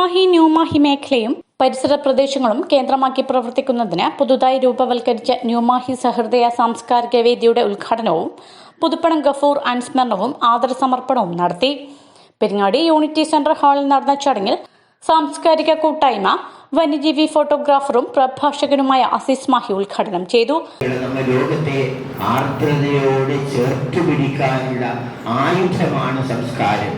മാഹി ന്യൂമാഹി മേഖലയും പരിസര പ്രദേശങ്ങളും കേന്ദ്രമാക്കി പ്രവർത്തിക്കുന്നതിന് പുതുതായി രൂപവൽക്കരിച്ച ന്യൂമാഹി സഹൃദയ സാംസ്കാരിക വേദിയുടെ ഉദ്ഘാടനവും പുതുപ്പണം ഗഫൂർ അനുസ്മരണവും ആദരസമർപ്പണവും നടത്തി. പെരിങ്ങാടി യൂണിറ്റി സെന്റർ ഹാളിൽ നടന്ന ചടങ്ങിൽ സാംസ്കാരിക കൂട്ടായ്മ വന്യജീവി ഫോട്ടോഗ്രാഫറും പ്രഭാഷകനുമായ അസീസ് മാഹി ഉദ്ഘാടനം ചെയ്തു. ലോകത്തെ ആർദ്രതയോടെ ചേർത്തു പിടിക്കാനുള്ള ആയുധമാണ് സംസ്കാരം.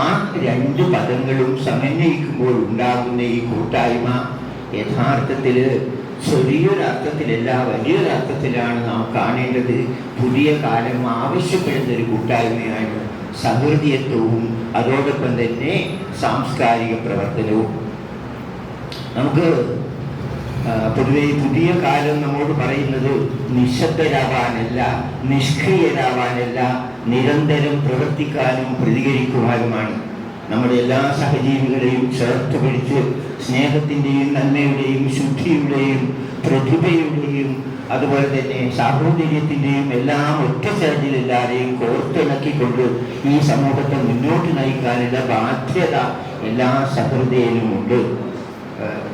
ആ രണ്ട് പദങ്ങളും സമന്വയിക്കുമ്പോൾ ഉണ്ടാകുന്ന ഈ കൂട്ടായ്മ യഥാർത്ഥത്തിൽ ചെറിയൊരർത്ഥത്തിലല്ല വലിയൊരർത്ഥത്തിലാണ് നാം കാണേണ്ടത്. പുതിയ കാലം ആവശ്യപ്പെടുന്ന ഒരു കൂട്ടായ്മയാണ് സഹൃദയത്വവും അതോടൊപ്പം തന്നെ സാംസ്കാരിക പ്രവർത്തനവും. നമുക്ക് പൊതുവെ പുതിയ കാലം നമ്മോട് പറയുന്നത് നിശബ്ദരാവാനല്ല നിഷ്ക്രിയരാവാനല്ല നിരന്തരം പ്രവർത്തിക്കാനും പ്രതികരിക്കുവാനുമാണ്. നമ്മുടെ എല്ലാ സഹജീവികളെയും ചേർത്ത് പിടിച്ച് സ്നേഹത്തിന്റെയും നന്മയുടെയും ശുദ്ധിയുടെയും പ്രതിഭയുടെയും അതുപോലെ തന്നെ സാഹോദര്യത്തിന്റെയും എല്ലാം ഒറ്റച്ചേർന്നിൽ എല്ലാവരെയും കോർത്തിണക്കിക്കൊണ്ട് ഈ സമൂഹത്തെ മുന്നോട്ട് നയിക്കാനുള്ള ബാധ്യത എല്ലാ സഹൃദയിലുമുണ്ട് ഏഹ്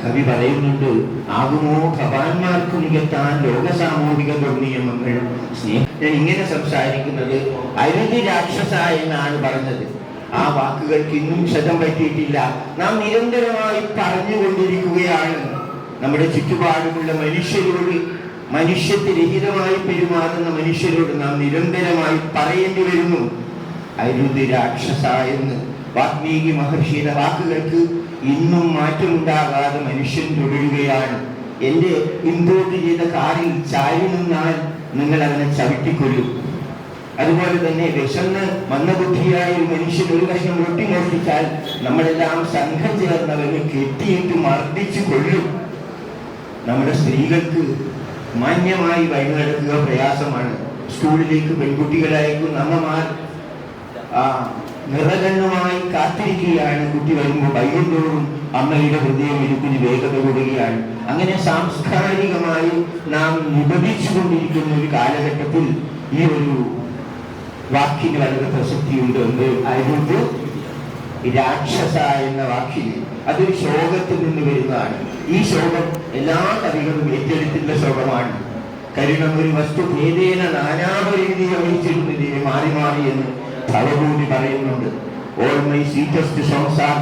കവി പറയുന്നുണ്ട് ആകുമോ ഭവാന്മാർക്ക് നികത്താൻ ലോക സാമൂഹിക ദുർനിയമങ്ങൾ ഞാൻ ഇങ്ങനെ സംസാരിക്കുന്നത് അരുതി രാക്ഷസ എന്നാണ് പറഞ്ഞത്. ആ വാക്കുകൾക്ക് ഇന്നും ക്ഷതം പറ്റിയിട്ടില്ല. നാം നിരന്തരമായി പറഞ്ഞുകൊണ്ടിരിക്കുകയാണ്. നമ്മുടെ ചുറ്റുപാടുമുള്ള മനുഷ്യരോട് മനുഷ്യത്വരഹിതമായി പെരുമാറുന്ന മനുഷ്യരോട് നാം നിരന്തരമായി പറയേണ്ടി വരുന്നു. അരുതി രാക്ഷസ എന്ന്. വാത്മീകി മഹർഷിയുടെ വാക്കുകൾക്ക് ഇന്നും മാറ്റമുണ്ടാകാതെ മനുഷ്യൻ തുടരുകയാണ്. എന്റെ ഇമ്പോർട്ട് ചെയ്ത കാറിൽ ചായ നിന്നാൽ നിങ്ങൾ അവനെ ചവിട്ടിക്കൊല്ലും. അതുപോലെ തന്നെ വിശന്ന് മന്ദബുദ്ധിയായ ഒരു മനുഷ്യൻ ഒരു കഷ്ണം റൊട്ടി മോഷ്ടിച്ചാൽ നമ്മളെല്ലാം സംഘം ചേർന്നവന് കെട്ടിയിട്ട് മർദ്ദിച്ചു കൊല്ലും. നമ്മുടെ സ്ത്രീകൾക്ക് മാന്യമായി വഴിനടക്കുക പ്രയാസമാണ്. സ്കൂളിലേക്ക് പെൺകുട്ടികളായിരിക്കും അമ്മമാർ ആ നിറകണ്ണുമായി കാത്തിരിക്കുകയാണ് കുട്ടി വരുമ്പോൾ വൈകുന്തോറും അമ്മയുടെ ഹൃദയം ഇരുപ്പിന് വേഗത കൂടുകയാണ്. അങ്ങനെ സാംസ്കാരികമായി നാം നിബന്ധിച്ചു കൊണ്ടിരിക്കുന്ന ഒരു കാലഘട്ടത്തിൽ ഈ ഒരു വാക്കിന് വളരെ പ്രസക്തിയുണ്ട് എന്ത് അരുത് രാക്ഷസ എന്ന വാക്കിന്. അതൊരു ശോകത്തിൽ നിന്ന് വരുന്നതാണ്. ഈ ശോകം എല്ലാ കവികളും ഏറ്റെടുത്തിന്റെ ശോകമാണ്. കരുണം ഒരു വസ്തു ഭേദേന നാനാപരീതി വഹിച്ചിരുന്നതിനെ മാറി മാറി എന്ന് ഭവഭൂമി പറയുന്നുണ്ട്. All my sweetest songs are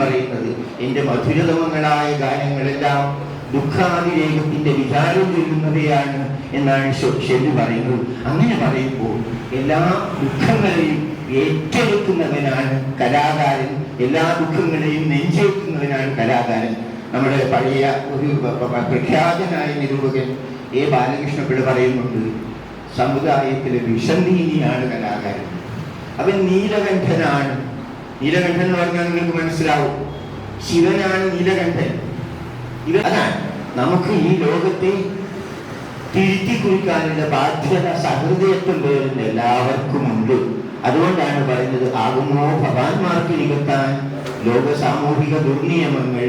പറയുന്നത്. എന്റെ മധുരതമങ്ങളായ ഗാനങ്ങളെല്ലാം ദുഃഖാതിരേഖത്തിന്റെ വിചാരം ചൊല്ലുന്നവയാണ് എന്നാണ് ശരി പറയുന്നത്. അങ്ങനെ പറയുമ്പോൾ എല്ലാ ദുഃഖങ്ങളെയും ഏറ്റെടുക്കുന്നവനാണ് കലാകാരൻ. എല്ലാ ദുഃഖങ്ങളെയും നെഞ്ചേക്കുന്നവനാണ് കലാകാരൻ. നമ്മുടെ പഴയ ഒരു പ്രഖ്യാതനായ നിരൂപകൻ എ. ബാലകൃഷ്ണപിള്ള പറയുന്നുണ്ട് സമുദായത്തിലെ വിഷന്തീനിയാണ് കലാകാരൻ അവൻ നീലകണ്ഠനാണ്. നീലകണ്ഠൻ എന്ന് പറഞ്ഞാൽ നിങ്ങൾക്ക് മനസ്സിലാവും. ശിവനാണ് നീലകണ്ഠൻ. ഇവ നമുക്ക് ഈ ലോകത്തെ തിരുത്തി കുറിക്കാനുള്ള ബാധ്യത സഹൃദയത്വം പേരുന്ന എല്ലാവർക്കും ഉണ്ട്. അതുകൊണ്ടാണ് പറയുന്നത് ആകുമോ ഭഗവാന്മാർക്ക് നികത്താൻ ലോക സാമൂഹിക ദുർനിയമങ്ങൾ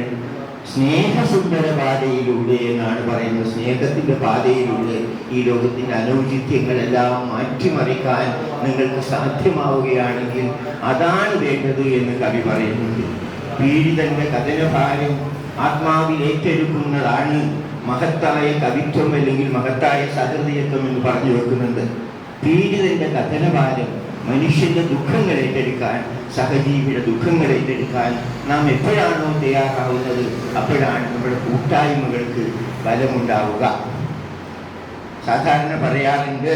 സ്നേഹസുന്ദര പാതയിലൂടെ എന്നാണ് പറയുന്നത്. സ്നേഹത്തിന്റെ പാതയിലൂടെ ഈ ലോകത്തിന്റെ അനൗചിത്യങ്ങളെല്ലാം മാറ്റിമറിക്കാൻ നിങ്ങൾക്ക് സാധ്യമാവുകയാണെങ്കിൽ അതാണ് വേണ്ടത് എന്ന് കവി പറയുന്നുണ്ട്. പീഡിതന്റെ കഥനഭാരം ആത്മാവിൽ ഏറ്റെടുക്കുന്നതാണ് മഹത്തായ കവിത്വം അല്ലെങ്കിൽ മഹത്തായ സഹൃദയത്വം എന്ന് പറഞ്ഞു വെക്കുന്നുണ്ട് പീഡിതന്റെ കഥനഭാരം മനുഷ്യന്റെ ദുഃഖങ്ങൾ ഏറ്റെടുക്കാൻ സഹജീവിയുടെ ദുഃഖങ്ങൾ ഏറ്റെടുക്കാൻ നാം എപ്പോഴാണോ തയ്യാറാവുന്നത്? അപ്പോഴാണ് നമ്മുടെ കൂട്ടായ്മകൾക്ക് ബലമുണ്ടാവുക. സാധാരണ പറയാറുണ്ട്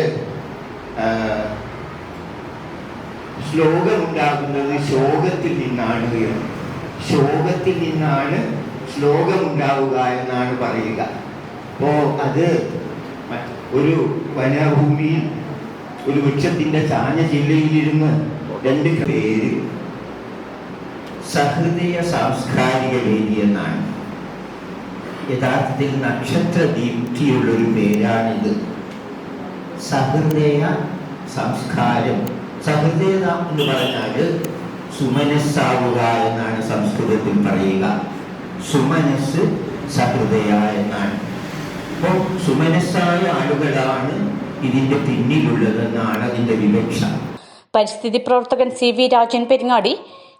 ശ്ലോകമുണ്ടാകുന്നത് ശോകത്തിൽ നിന്നാണ് എന്ന് ശോകത്തിൽ നിന്നാണ് ശ്ലോകം ഉണ്ടാവുക എന്നാണ് പറയുക. അപ്പോ അത് ഒരു വനഭൂമിയിൽ ഒരു വൃക്ഷത്തിന്റെ ചാഞ്ഞ ജില്ലയിലിരുന്ന് രണ്ട് പേര് സഹൃദയ സാംസ്കാരിക വേദി എന്നാണ്. യഥാർത്ഥത്തിൽ നക്ഷത്ര ദീപ്തിയുള്ള ഒരു പേരാണിത്. സഹൃദയ സംസ്കാരം. സഹൃദയത എന്ന് പറഞ്ഞാൽ സുമനസ്സാവുക എന്നാണ് സംസ്കൃതത്തിൽ പറയുക. സുമനസ് സഹൃദയ എന്നാണ്. അപ്പോൾ സുമനസ്സായ ആളുകളാണ് ഇതിന്റെ പിന്നിലുള്ളതെന്നാണ് അതിന്റെ വിവക്ഷ. പരിസ്ഥിതി പ്രവർത്തകൻ സി വി രാജൻ പെരിങ്ങാടി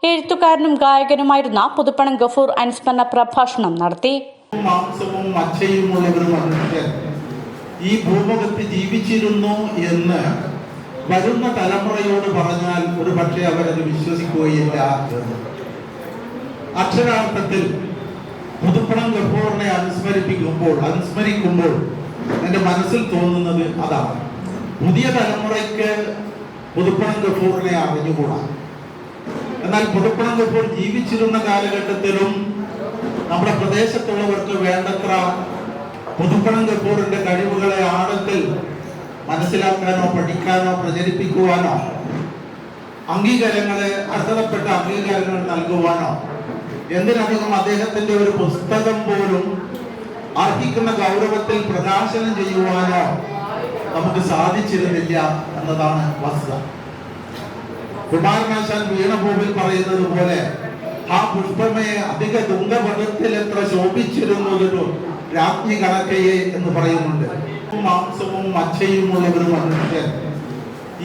എഴുത്തുകാരനും ഗായകനുമായിരുന്ന പുതുപ്പണം ഗഫൂർ അനുസ്മരണ പ്രഭാഷണം നടത്തി. ഈ ഭൂമുഖത്ത് ജീവിച്ചിരുന്നു എന്ന് വരുന്ന തലമുറയോട് പറഞ്ഞാൽ ഒരു പക്ഷേ അവരത് വിശ്വസിക്കുകയില്ല. അക്ഷരാർത്ഥത്തിൽ പുതുപ്പണം ഗഫൂറിനെ അനുസ്മരിപ്പിക്കുമ്പോൾ അനുസ്മരിക്കുമ്പോൾ എന്റെ മനസ്സിൽ തോന്നുന്നത് അതാണ്. പുതിയ തലമുറയ്ക്ക് പുതുപ്പണം ഗഫൂറിനെ അറിഞ്ഞുകൂടാ? എന്നാൽ പുതുപ്പണം ഗഫൂർ ജീവിച്ചിരുന്ന കാലഘട്ടത്തിലും നമ്മുടെ പ്രദേശത്തുള്ളവർക്ക് വേണ്ടത്ര പുതുപ്പണം ഗഫൂറിന്റെ കഴിവുകളെ ആഴത്തിൽ മനസ്സിലാക്കാനോ പഠിക്കാനോ പ്രചരിപ്പിക്കുവാനോ അംഗീകാരങ്ങളെ അർഹതപ്പെട്ട അംഗീകാരങ്ങൾ നൽകുവാനോ എന്തിനധികം അദ്ദേഹത്തിന്റെ ഒരു പുസ്തകം പോലും അർഹിക്കുന്ന ഗൗരവത്തിൽ പ്രകാശനം ചെയ്യുവാനോ നമുക്ക് സാധിച്ചിരുന്നില്ല എന്നതാണ് വസ്തുത. കുമാരനാശാൻ വീണഭൂമിൽ പറയുന്നത് പോലെ ആ പുഷ്പമയെ അധിക ദുഃഖപഥത്തിൽ എത്ര ശോഭിച്ചിരുന്നതൊരു രാജ്ഞി കണക്കയെ എന്ന് പറയുന്നുണ്ട്. മാംസവും മച്ചയും ഉള്ളവരും വന്നിട്ട്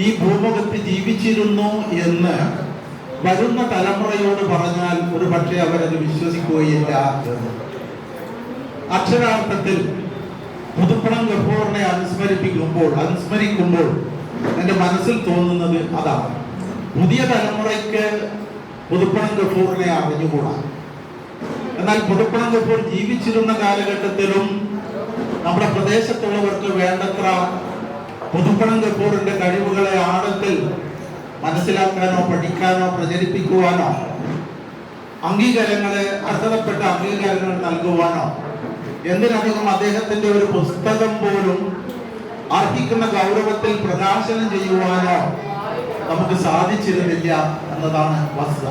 ഈ ഭൂമുഖത്ത് ജീവിച്ചിരുന്നു എന്ന് വരുന്ന തലമുറയോട് പറഞ്ഞാൽ ഒരു പക്ഷേ അവരത് വിശ്വസിക്കുകയില്ല അക്ഷരാർത്ഥത്തിൽ പുതുപ്പണം ഗഫൂറിനെ അനുസ്മരിപ്പിക്കുമ്പോൾ അനുസ്മരിക്കുമ്പോൾ എന്റെ മനസ്സിൽ തോന്നുന്നത് അതാണ്. പുതിയ തലമുറയ്ക്ക് പുതുപ്പണം ഗഫൂറിനെ അറിഞ്ഞുകൂടാ. എന്നാൽ പുതുപ്പണം ഗഫൂർ ജീവിച്ചിരുന്ന കാലഘട്ടത്തിലും നമ്മുടെ പ്രദേശത്തുള്ളവർക്ക് വേണ്ടത്ര പുതുപ്പണം ഗഫൂറിന്റെ കഴിവുകളെ ആഴത്തിൽ മനസ്സിലാക്കാനോ പഠിക്കാനോ പ്രചരിപ്പിക്കുവാനോ അംഗീകാരങ്ങളെ അർഹതപ്പെട്ട അംഗീകാരങ്ങൾ നൽകുവാനോ എന്തിനധികം അദ്ദേഹത്തിന്റെ ഒരു പുസ്തകം പോലും അർഹിക്കുന്ന ഗൗരവത്തിൽ പ്രകാശനം ചെയ്യുവാനോ നമുക്ക് സാധിച്ചിരുന്നില്ല എന്നതാണ് വസ്തുത.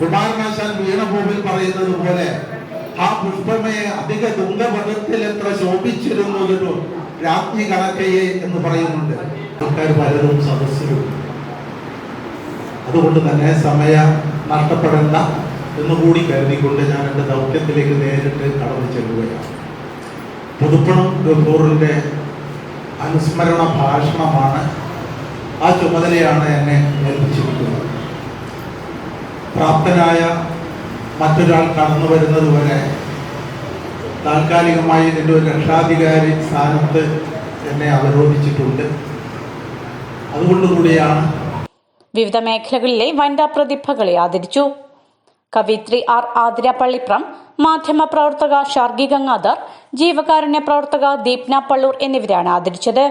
കുമാരനാശാൻ വീണഭൂമിൽ പറയുന്നത് പോലെ ആ പുഷ്പമേ അധിക ദുംഗപഥത്തിൽ എത്ര ശോഭിച്ചിരുന്നതൊരു രാജ്ഞി കണക്കയെ എന്ന് പറയുന്നുണ്ട്. ആൾക്കാർ പലരും സദസ്സിലും അതുകൊണ്ട് തന്നെ സമയം നഷ്ടപ്പെടേണ്ട. എന്നുകൂടി കരുതിക്കൊണ്ട് ഞാൻ എന്റെ ദൗത്യത്തിലേക്ക് നേരിട്ട് കടന്നു ചെല്ലുകയാണ്. പുതുപ്പണം ഗഫൂറിന്റെ അനുസ്മരണ ഭാഷണമാണ് ആ ചുമതലയാണ് എന്നെ ഏൽപ്പിച്ചിരിക്കുന്നത്. പ്രാപ്തനായ മറ്റൊരാൾ കടന്നു വരുന്നത് വരെ താൽക്കാലികമായി ഇതിന്റെ ഒരു രക്ഷാധികാരി സ്ഥാനത്ത് എന്നെ അവരോധിച്ചിട്ടുണ്ട്. അതുകൊണ്ടുകൂടിയാണ് വിവിധ മേഖലകളിലെ വനിതാ പ്രതിഭകളെ ആദരിച്ചു. കവിത്രി ആർ ആതിര പള്ളിപ്രം മാധ്യമ പ്രവർത്തക ഷാർഗി ഗംഗാധർ ജീവകാരുണ്യ പ്രവർത്തക ദീപ്ന പള്ളൂർ എന്നിവരാണ് ആദരിച്ചത്.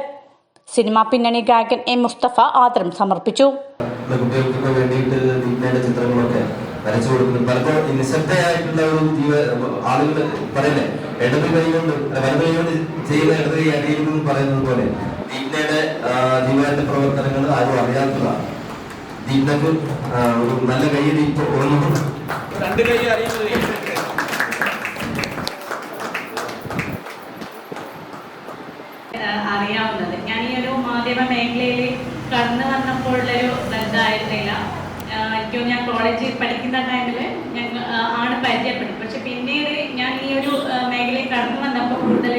സിനിമാ പിന്നണി ഗായകൻ എം മുസ്തഫ ആദരം സമർപ്പിച്ചു. ചിത്രങ്ങളൊക്കെ പോലെ പ്രവർത്തനങ്ങൾ ആരും അറിയാത്തതാണ്. ദീപ്നക്ക് ഒരു നല്ല കൈയ്യടി ഇപ്പോൾ ഉള്ളതുകൊണ്ട് രണ്ട് കൈ അറിയുന്നത് അറിയാവുന്നത്. ഞാൻ ഈ ഒരു മാധ്യമ മേഖലയിൽ കടന്നു വന്നപ്പോൾ ഉള്ളൊരു ഇതായിരുന്നില്ല എനിക്ക് ഞാൻ കോളേജിൽ പഠിക്കുന്ന ടൈമിൽ ഞങ്ങൾ ആണ് പരിചയപ്പെട്ടത് പക്ഷെ പിന്നീട് ഞാൻ ഈ ഒരു മേഖലയിൽ കടന്നു വന്നപ്പോൾ കൂടുതൽ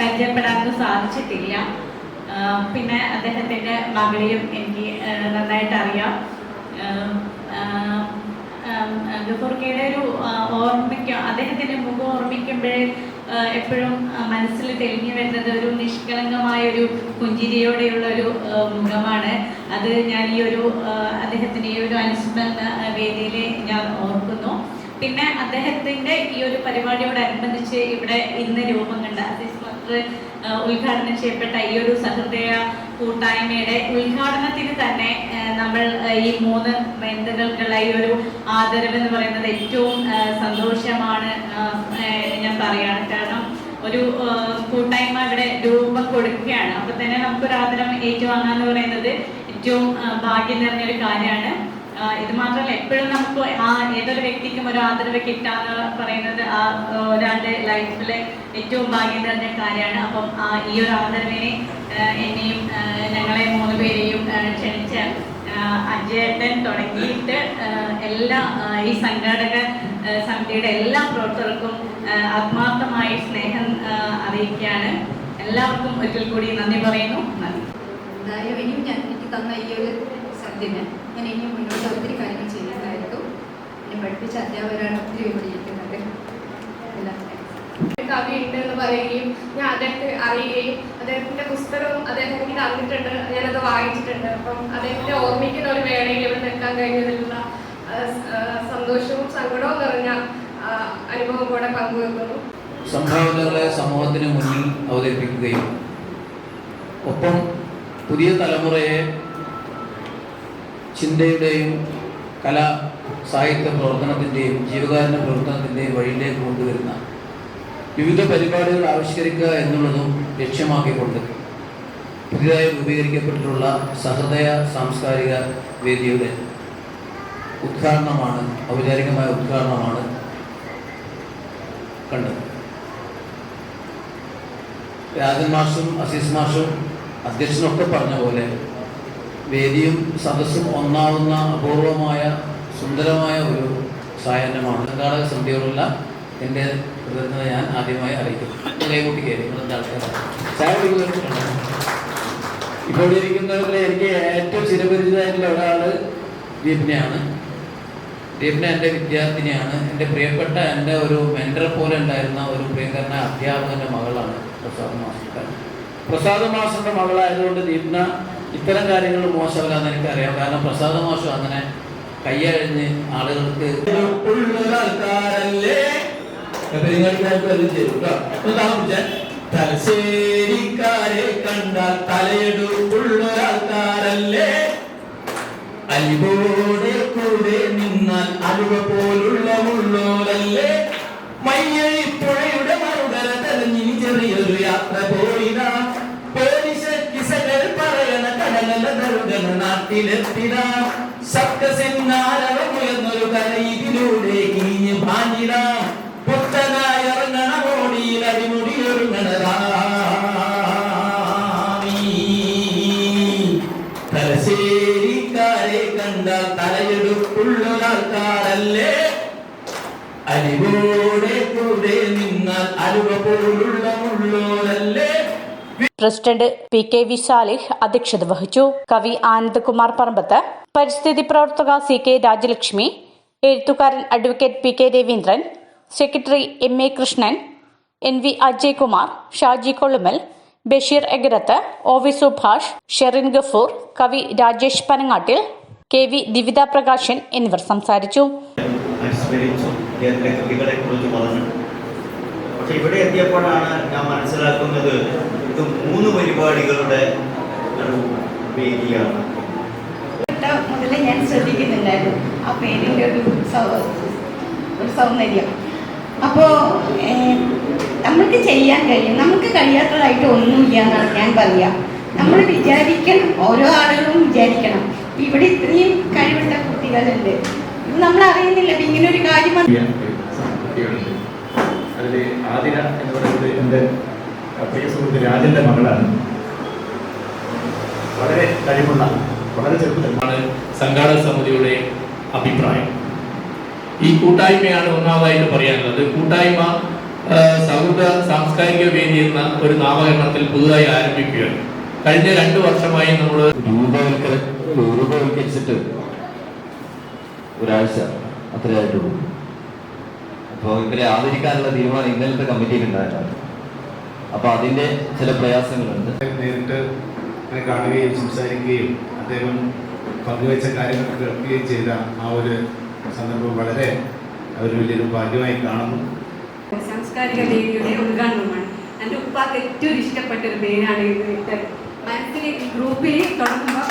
പരിചയപ്പെടാനൊന്നും സാധിച്ചിട്ടില്ല. പിന്നെ അദ്ദേഹത്തിന്റെ മകളെയും എനിക്ക് നന്നായിട്ട് അറിയാം. ഗഫൂർക്കയുടെ ഒരു ഓർമ്മിക്ക അദ്ദേഹത്തിന്റെ മുഖം ഓർമ്മിക്കുമ്പോഴേ എപ്പോഴും മനസ്സിൽ തെളിഞ്ഞു വരുന്നത് ഒരു നിഷ്കളങ്കമായ ഒരു പുഞ്ചിരിയോടെയുള്ള ഒരു മുഖമാണ്. അത് ഞാൻ ഈ ഒരു അദ്ദേഹത്തിന്റെ ഈ ഒരു അനുസ്മരണ വേദിയിൽ ഞാൻ ഓർക്കുന്നു. പിന്നെ അദ്ദേഹത്തിന്റെ ഈ ഒരു പരിപാടിയോടനുബന്ധിച്ച് ഇവിടെ ഇന്ന് രൂപം കണ്ട അസീസ് മക്കൾ ഉദ്ഘാടനം ചെയ്യപ്പെട്ട ഈ ഒരു സഹൃദയ കൂട്ടായ്മയുടെ ഉദ്ഘാടനത്തിന് തന്നെ നമ്മൾ ഈ മൂന്ന് ബന്ധുക്കൾക്കുള്ള ഈ ഒരു ആദരവ് എന്ന് പറയുന്നത് ഏറ്റവും സന്തോഷമാണ് ഞാൻ പറയാണ്. കാരണം ഒരു കൂട്ടായ്മ ഇവിടെ രൂപം കൊടുക്കുകയാണ്. അപ്പൊ തന്നെ നമുക്കൊരു ആദരം ഏറ്റുവാങ്ങാന്ന് പറയുന്നത് ഏറ്റവും ഭാഗ്യം നിറഞ്ഞൊരു കാര്യമാണ്. ഇത് മാത്രമല്ല എപ്പോഴും നമുക്ക് ആ ഏതൊരു വ്യക്തിക്കും ഒരു ആദരവ് കിട്ടാന്ന് പറയുന്നത് ആ ഒരാളുടെ ലൈഫിലെ ഏറ്റവും ഭാഗ്യം നിറഞ്ഞ കാര്യമാണ്. അപ്പം ഈ ഒരു ആദരവിനെ എന്നെയും ഞങ്ങളെ മൂന്ന് പേരെയും ക്ഷണിച്ച അജയേട്ടൻ തുടങ്ങിയിട്ട് എല്ലാ ഈ സംഘാടക സമിതിയുടെ എല്ലാ പ്രവർത്തകർക്കും ആത്മാർത്ഥമായ സ്നേഹം അറിയിക്കുകയാണ്. എല്ലാവർക്കും ഒരിക്കൽ കൂടി നന്ദി പറയുന്നു. നന്ദി. എന്തായാലും ഇനിയും ഞാൻ എനിക്ക് തന്ന ഈ ഒരു സദ്യന് ഞാൻ ഇനി മുന്നോട്ട് ഒത്തിരി കാര്യങ്ങൾ ചെയ്യുന്നതായിരിക്കും എന്നെ പഠിപ്പിച്ച അധ്യാപകരാണ് ഒത്തിരി ഇവിടെ ഇരിക്കുന്നത്. എല്ലാം ഒരു കവി ഉണ്ട് എന്ന് പറയുകയും ഞാൻ അദ്ദേഹത്തെ അറിയുകയും അദ്ദേഹത്തിന്റെ പുസ്തകവും അദ്ദേഹം എനിക്ക് തന്നിട്ടുണ്ട് ഞാനത് വായിച്ചിട്ടുണ്ട്. അപ്പം അദ്ദേഹത്തെ ഓർമ്മിക്കുന്ന ഒരു വേളയിൽ ഇവിടെ നിൽക്കാൻ കഴിഞ്ഞതിലുള്ള സന്തോഷവും സങ്കടവും നിറഞ്ഞ അനുഭവം കൂടെ പങ്കുവെക്കുന്നു. സംഭാവനകളെ സമൂഹത്തിന് മുന്നിൽ അവതരിപ്പിക്കുകയും ഒപ്പം പുതിയ തലമുറയെ ചിന്തയുടെയും കല സാഹിത്യ പ്രവർത്തനത്തിന്റെയും ജീവകാരുണ്യ പ്രവർത്തനത്തിന്റെയും വഴിയിലേക്ക് കൊണ്ടുവരുന്ന വിവിധ പരിപാടികൾ ആവിഷ്കരിക്കുക എന്നുള്ളതും ലക്ഷ്യമാക്കിക്കൊണ്ട് പുതിയതായി രൂപീകരിക്കപ്പെട്ടിട്ടുള്ള സഹൃദയ സാംസ്കാരിക വേദിയുടെ ഉദ്ഘാടനമാണ് ഔപചാരികമായ ഉദ്ഘാടനമാണ് കണ്ടത്. രാജൻ മാഷും അസീസ് മാഷും അധ്യക്ഷനൊക്കെ പറഞ്ഞ പോലെ വേദിയും സദസ്സും ഒന്നാവുന്ന അപൂർവമായ സുന്ദരമായ ഒരു സായാഹ്നമാണ്. സംഘാടക സമിതിയോടുള്ള എന്റെ കൃതജ്ഞത ഞാൻ ആദ്യമായി അറിയിക്കുന്നു. കൈകൂട്ടി കയറി ഇപ്പോൾ ഇരിക്കുന്നവരിൽ എനിക്ക് ഏറ്റവും ചിരപരിചിതമായിട്ടുള്ള ഒരാൾ ദീപ്നയാണ്. ദീപ്ന എന്റെ വിദ്യാർത്ഥിനിയാണ്. എന്റെ പ്രിയപ്പെട്ട എന്റെ ഒരു മെന്റർ പോലെ ഉണ്ടായിരുന്ന ഒരു പ്രിയങ്കരന അധ്യാപകന്റെ മകളാണ് പ്രസാദ് മാസ്റ്റർ. പ്രസാദ് മാസ്റ്ററുടെ മകളായതുകൊണ്ട് ദീപ്ന ഇത്തരം കാര്യങ്ങൾ മോശമല്ല എന്ന് എനിക്കറിയാം. കാരണം പ്രസാദ മോശം. അങ്ങനെ കയ്യഴിഞ്ഞ് ആളുകൾക്ക് തലശ്ശേരിക്കാരെ കണ്ടാൽ തലയെടുപ്പുള്ളൊരാൾക്കാരല്ലേ അലിവോടെ കൂടെ നിന്നാൽ അലുവ പോലുള്ള ഉള്ളോരല്ലേ മയ്യഴി തലയെടുപ്പുള്ളൊരാൾക്കാരല്ലേ അലിവോടെ കൂടെ നിന്നാൽ അലുവ പോലുള്ള മുള്ളോരല്ലേ? President P K V Salih അധ്യക്ഷത വഹിച്ചു. കവി ആനന്ദകുമാർ പറമ്പത്ത്. പരിസ്ഥിതി പ്രവർത്തക സി കെ രാജലക്ഷ്മി. എഴുത്തുകാരൻ advocate P K Raveendran. Secretary M A Krishnan. N V Ajaykumar Shaji Kollumal Basheer Egarath. O V Subhash. Sherin Gafoor. കവി രാജേഷ് പനങ്ങാട്ടിൽ. കെ വി ദിവിത പ്രകാശൻ എന്നിവർ സംസാരിച്ചു. പറഞ്ഞു. പക്ഷെ ഇവിടെ എത്തിയപ്പോഴാണ് ഞാൻ മനസ്സിലാക്കുന്നത് ഇത് മൂന്ന് പരിപാടികളുടെ ഒരു വേദിയാണ്. മുതലേ ഞാൻ ശ്രദ്ധിക്കുന്നുണ്ടായിരുന്നു. ആ പേരിന്റെ ഒരു ഒരു സൗന്ദര്യം. അപ്പോൾ നമുക്ക് ചെയ്യാൻ കഴിയും. നമുക്ക് കഴിയാത്തതായിട്ട് ഒന്നുമില്ല എന്നാണ് ഞാൻ പറയാം. നമ്മൾ വിചാരിക്കണം ഓരോ ആളുകളും വിചാരിക്കണം. ഇവിടെ ഇത്രയും കഴിവുള്ള കുട്ടികളുണ്ട്. ഇത് നമ്മൾ അറിയുന്നില്ല. ഇങ്ങനെ ഒരു കാര്യം അതിൽ ആതിര എന്ന് പറയുന്നത് എന്റെ പ്രിയ സുഹൃത്ത് രാജന്റെ മകളാണ്. വളരെ കഴിവുള്ള വളരെ ചെറുപ്പമാണ് സംഘാടക സമിതിയുടെ അഭിപ്രായം. ഈ കൂട്ടായ്മയാണ് ഒന്നാമതായിട്ട് പറയാനുള്ളത്. കൂട്ടായ്മ സൗഹൃദ സാംസ്കാരിക വേദി എന്ന ഒരു നാമകരണത്തിൽ പുതുതായി ആരംഭിക്കുകയാണ്. കഴിഞ്ഞ രണ്ടു വർഷമായി നമ്മൾ രൂപവൽക്കര രൂപവൽക്കരിച്ചിട്ട് ഒരാഴ്ച അത്രയായിട്ടുള്ളൂ. അപ്പോൾ ഇവരെ ആദരിക്കാനുള്ള തീരുമാനം ഇന്നലത്തെ കമ്മിറ്റിയിൽ ഉണ്ടായിട്ടാണ് അപ്പോൾ അതിന്റെ ചില പ്രയാസങ്ങളുണ്ട്. നേരിട്ട് കാണുകയും സംസാരിക്കുകയും അദ്ദേഹം പങ്കുവച്ച കാര്യങ്ങൾ കേൾക്കുകയും ചെയ്ത ആ ഒരു സന്ദർഭം വളരെ ഒരു വലിയൊരു ഭാഗ്യമായി കാണുന്നു. സാംസ്കാരിക വേദിയുടെ ഉദ്ഘാടനമാണ് എന്റെ ഉപ്പാക്ക് ഏറ്റവും ഇഷ്ടപ്പെട്ട ഒരു പേരാണ് ഇത്. ഈ ഗ്രൂപ്പിൽ തുടങ്ങുമ്പോൾ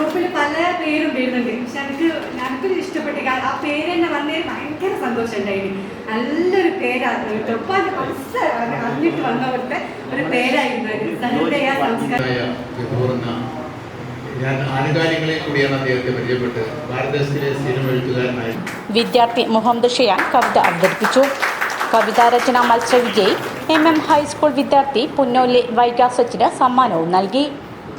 ഗ്രൂപ്പിൽ പല പേരും വരുന്നുണ്ട് പക്ഷെ എനിക്ക് എനിക്കൊരു ഇഷ്ടപ്പെട്ട ആ പേര് തന്നെ വന്നതിൽ ഭയങ്കര സന്തോഷം ഉണ്ടായിരുന്നു നല്ലൊരു പേരാണ് കേട്ടോ ഉപ്പാന്റെ മനസ്സ് അറിഞ്ഞിട്ട് വന്നവരുടെ ഒരു പേരായിരുന്നു അത്. സഹൃദയ സംസ്കാര. പൂർണ ഞാൻ കൂടിയാണ് അദ്ദേഹത്തെ പരിചയപ്പെട്ട് ഭാരതദേശത്തിലെ സിനിമ എഴുത്തുകാരനായി. വിദ്യാർത്ഥി മുഹമ്മദ് ഷിയാൻ കവിത അവതരിപ്പിച്ചു. കവിതാരചന മത്സര വിജയി. എം എം ഹൈസ്കൂൾ വിദ്യാർത്ഥി പുന്നോലി വൈകാസച്ചിന് സമ്മാനവും നൽകി.